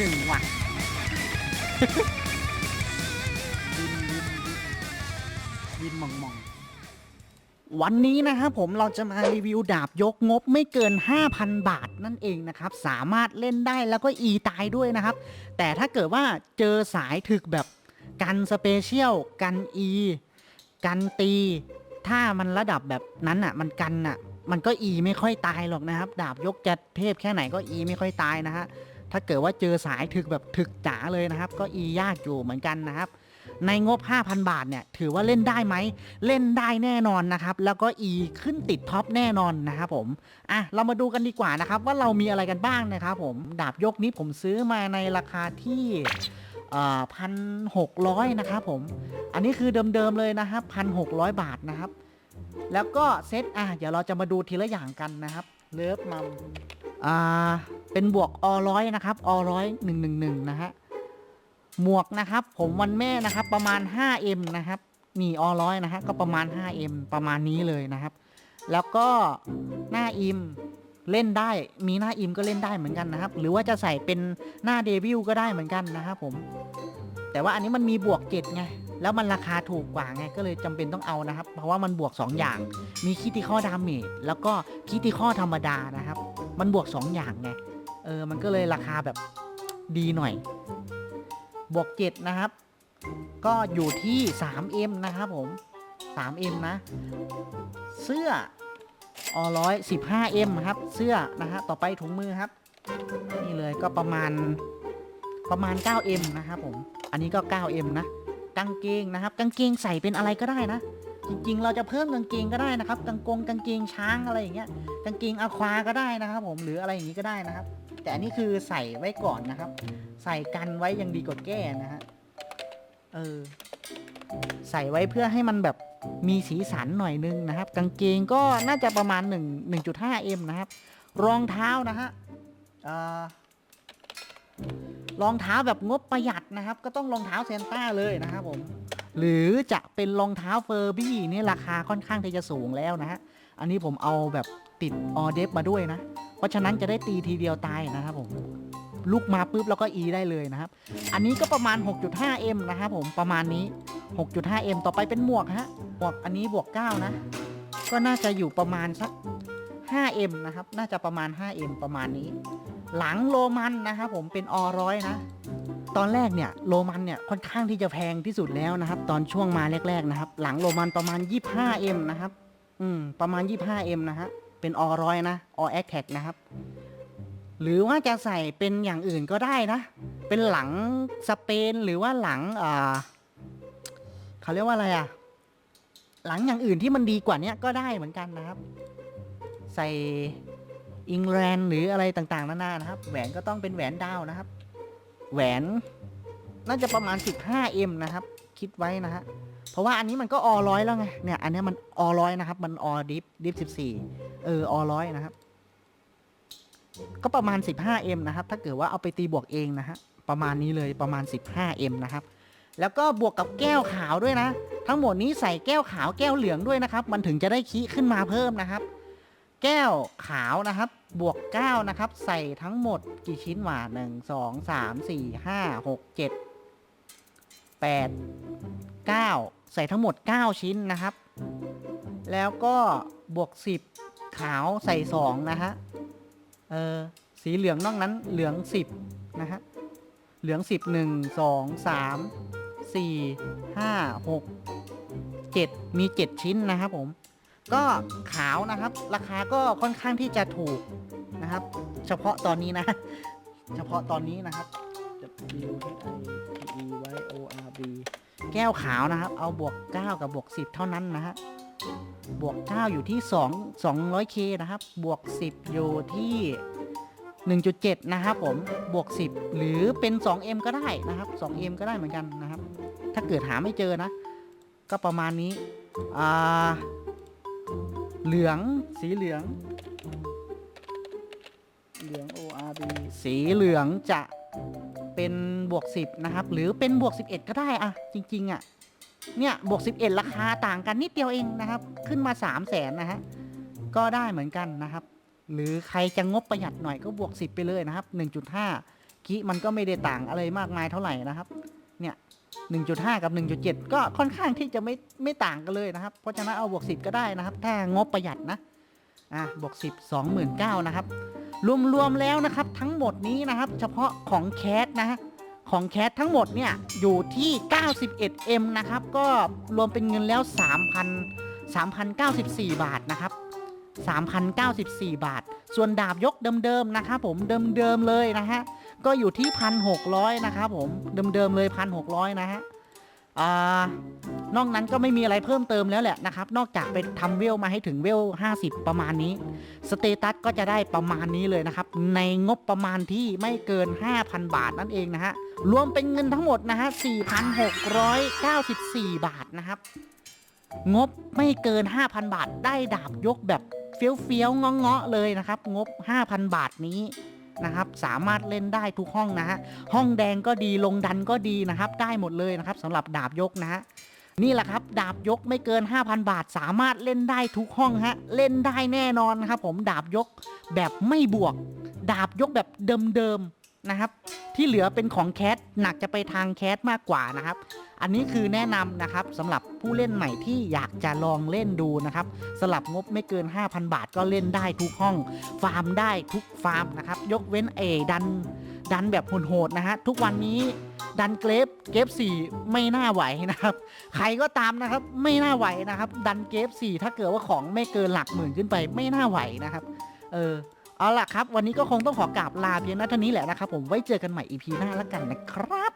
หนึ่งว่ะวินวินวินวินมองมองวันนี้นะครับผมเราจะมารีวิวดาบยกงบไม่เกิน 5,000 บาทนั่นเองนะครับ สามารถเล่นได้แล้วก็อีตายด้วยนะครับ แต่ถ้าเกิดว่าเจอสายถึกแบบกันสเปเชียลกันอีกันตี ถ้ามันระดับแบบนั้นอะ มันกันอะ มันก็อีไม่ค่อยตายหรอกนะครับ ดาบยกจะเทพแค่ไหนก็อีไม่ค่อยตายนะฮะ ถ้าเกิดว่าเจอสายถึกแบบถึกจ๋าเลยนะครับ ก็อียากอยู่เหมือนกันนะครับ ในงบ 5,000 บาทเนี่ยถือว่าเล่นได้ไหมเล่นได้แน่นอนนะครับ แล้วก็อีขึ้นติดท็อปแน่นอนนะครับผมอะเรามาดูกันดีกว่านะครับ ว่าเรามีอะไรกันบ้างนะครับผมดาบยกนี้ผมซื้อมาในราคาที่พันหกร้อยนะครับผม อันนี้คือเดิมๆเลยนะครับพันหกร้อยบาทนะครับ แล้วก็เซตอะเดี๋ยวเราจะมาดูทีละอย่างกันนะครับ เลิฟมัมอ่า เป็นบวกอร้อยนะครับอร้อยหนึ่งหนึ่งหนึ่งนะฮะหมวกนะครับ ผมวันแม่นะครับ ประมาณ 5M นะครับนี่อร้อยนะฮะก็ประมาณ 5M ประมาณนี้เลยนะครับ แล้วก็หน้าอิมเล่นได้มีหน้าอิมก็เล่นได้เหมือนกันนะครับ หรือว่าจะใส่เป็นหน้าเดวิลก็ได้เหมือนกันนะครับผม แต่ว่าอันนี้มันมีบวก7ไงแล้วมันราคาถูกกว่าไงก็เลยจำเป็นต้องเอานะครับ เพราะว่ามันบวก 2 อย่าง มีคิติข้อดาเมจแล้วก็คิติข้อธรรมดานะครับ มันบวก 2 อย่างไง เออ มันก็เลยราคาแบบดีหน่อย บวก 7 นะครับ ก็อยู่ที่ 3M นะครับผม 3M นะ เสื้ออร้อย 15M ครับ เสื้อนะฮะ ต่อไปถุงมือครับ นี่เลยก็ประมาณประมาณ 9M นะครับผม อันนี้ก็ 9M นะ กางเกงนะครับ กางเกงใส่เป็นอะไรก็ได้นะ จริงๆ เราจะเพิ่มกางเกงก็ได้นะครับ กางกงกางเกงช้างอะไรอย่างเงี้ย กางเกงอะควาก็ได้นะครับ ผม หรืออะไรอย่างงี้ก็ได้นะครับ แต่อันนี้คือใส่ไว้ก่อนนะครับ ใส่กันไว้ยังดีกว่าแก้นะฮะเออใส่ไว้เพื่อให้มันแบบมีสีสันหน่อยนึงนะครับ กางเกงก็น่าจะประมาณ 1 1.5M นะครับ รองเท้านะฮะเอ่อรองเท้าแบบงบประหยัดนะครับ ก็ต้องรองเท้าเซนต้าเลยนะครับผมหรือจะเป็นรองเท้าเฟอร์บี้นี่ราคาค่อนข้างที่จะสูงแล้วนะฮะอันนี้ผมเอาแบบ ติดออเดฟมาด้วยนะ เพราะฉะนั้นจะได้ตีทีเดียวตายนะครับผมลุกมาปุ๊บแล้วก็ E ได้เลยนะครับ อันนี้ก็ประมาณ 6.5M นะครับผมประมาณนี้ 6.5M ต่อไปเป็นหมวกฮะหมวกอันนี้บวก 9 นะ ก็น่าจะอยู่ประมาณสัก 5M นะครับ น่าจะประมาณ 5M ประมาณนี้ หลังโรมันนะครับผมเป็นอร้อยนะ ตอนแรกเนี่ยโรมันเนี่ยค่อนข้างที่จะแพงที่สุดแล้วนะครับ ตอนช่วงมาแรกๆนะครับ หลังโรมันประมาณ 25M นะครับ อืมประมาณ 25M นะฮะ เป็นออร้อยนะออแอคแท็กนะครับ หรือว่าจะใส่เป็นอย่างอื่นก็ได้นะ เป็นหลังสเปนหรือว่าหลังอ่าเขาเรียกว่าอะไรอะหลังอย่างอื่นที่มันดีกว่านี้ก็ได้เหมือนกันนะครับ ใส่อิงแลนด์หรืออะไรต่างๆนานานะครับ แหวนก็ต้องเป็นแหวนดาวนะครับ แหวนน่าจะประมาณ 15M นะครับ คิดไว้นะฮะเพราะว่าอันนี้มันก็อร้อยแล้วไงเนี่ยอันนี้มันอร้อยนะครับ มันอดิฟดิฟ14 เอออร้อยนะครับ ก็ประมาณ 15M นะครับ ถ้าเกิดว่าเอาไปตีบวกเองนะฮะ ประมาณนี้เลยประมาณ 15M นะครับ แล้วก็บวกกับแก้วขาวด้วยนะ ทั้งหมดนี้ใส่แก้วขาวแก้วเหลืองด้วยนะครับ มันถึงจะได้คีขึ้นมาเพิ่มนะครับ แก้วขาวนะครับ บวก 9 นะครับ ใส่ทั้งหมดกี่ชิ้นวะ1 2 3 4 5 6 7 8 9 ใส่ทั้งหมด 9 ชิ้นนะครับแล้วก็บวก 10 ขาวใส่2นะฮะ เออ สีเหลืองนอกนั้นเหลือง10นะฮะ เหลือง10 1 2 3 4 5 6 7มี7ชิ้นนะครับผม ก็ขาวนะครับ ราคาก็ค่อนข้างที่จะถูกนะครับ เฉพาะตอนนี้นะ เฉพาะตอนนี้นะครับ W H I E Y O R B แก้วขาวนะครับ เอาบวก 9 กับบวก 10 เท่านั้นนะฮะ บวก 9 อยู่ที่ 2 200K นะครับ บวก 10 อยู่ที่ 1.7 นะครับผม บวก 10 หรือเป็น 2M ก็ได้นะครับ 2M ก็ได้เหมือนกันนะครับ ถ้าเกิดหาไม่เจอนะ ก็ประมาณนี้ อ่า เหลือง สีเหลือง เหลือง ORB สีเหลืองจะเป็นบวก 10 นะครับ หรือเป็นบวก 11 ก็ได้อะจริง ๆอะ เนี่ยบวก 11 ราคาต่างกันนิดเดียวเองนะครับ ขึ้นมา 3 0 0แสนนะฮะ ก็ได้เหมือนกันนะครับ หรือใครจะงบประหยัดหน่อยก็บวก 10 ไปเลยนะครับ 1.5กิมันก็ไม่ได้ต่างอะไรมากมายเท่าไหร่นะครับ เนี่ย 1.5 กับ 1.7 ก็ค่อนข้างที่จะไม่ไม่ต่างกันเลยนะครับ เพราะฉะนั้นเอาบวก 10 ก็ได้นะครับ ถ้างบประหยัดนะ อะบวก 10 29,000นะครับ รวมๆแล้วนะครับทั้งหมดนี้นะครับ เฉพาะของแคสนะฮะ ของแคททั้งหมดเนี่ยอยู่ที่ 91M นะครับ ก็รวมเป็นเงินแล้ว 3,000 3,094 บาทนะครับ 3,094 บาท ส่วนดาบยกเดิมๆนะครับผมเดิมๆเลยนะฮะ ก็อยู่ที่ 1,600 นะครับผมเดิมๆเลย 1,600 นะฮะ อ่านอกนั้นก็ไม่มีอะไรเพิ่มเติมแล้วแหละนะครับ นอกจากไปทำเวลมาให้ถึงเวล 50 ประมาณนี้ สเตตัสก็จะได้ประมาณนี้เลยนะครับ ในงบประมาณที่ไม่เกิน 5,000 บาทนั่นเองนะฮะ รวมเป็นเงินทั้งหมดนะฮะ 4,694 บาทนะครับ งบไม่เกิน 5,000 บาทได้ดาบยกแบบเฟี้ยวเฟี้ยวๆเงาะๆเลยนะครับ งบ 5,000 บาทนี้ นะครับ สามารถเล่นได้ทุกห้องนะฮะ ห้องแดงก็ดีลงดันก็ดีนะครับ ได้หมดเลยนะครับสำหรับดาบยกนะฮะนี่แหละครับดาบยกไม่เกิน 5,000 บาท สามารถเล่นได้ทุกห้องฮะเล่นได้แน่นอนนะครับผมดาบยกแบบไม่บวก ดาบยกแบบเดิมๆ นะครับ ที่เหลือเป็นของแคสหนักจะไปทางแคสมากกว่านะครับ อันนี้คือแนะนำนะครับสำหรับผู้เล่นใหม่ที่อยากจะลองเล่นดูนะครับสลับงบไม่เกิน 5,000 บาทก็เล่นได้ทุกห้อง ฟาร์มได้ทุกฟาร์มนะครับ ยกเว้นเอดันดันแบบโหดๆนะฮะทุกวันนี้ดันเกรฟเกรฟสี่ไม่น่าไหวนะครับ ใครก็ตามนะครับไม่น่าไหวนะครับ ดันเกรฟสี่ถ้าเกิดว่าของไม่เกินหลักหมื่นขึ้นไปไม่น่าไหวนะครับ เออ เอาล่ะครับ วันนี้ก็คงต้องขอกราบลาเพียงเท่านี้แหละนะครับผมไว้เจอกันใหม่ EP หน้าแล้วกันนะครับ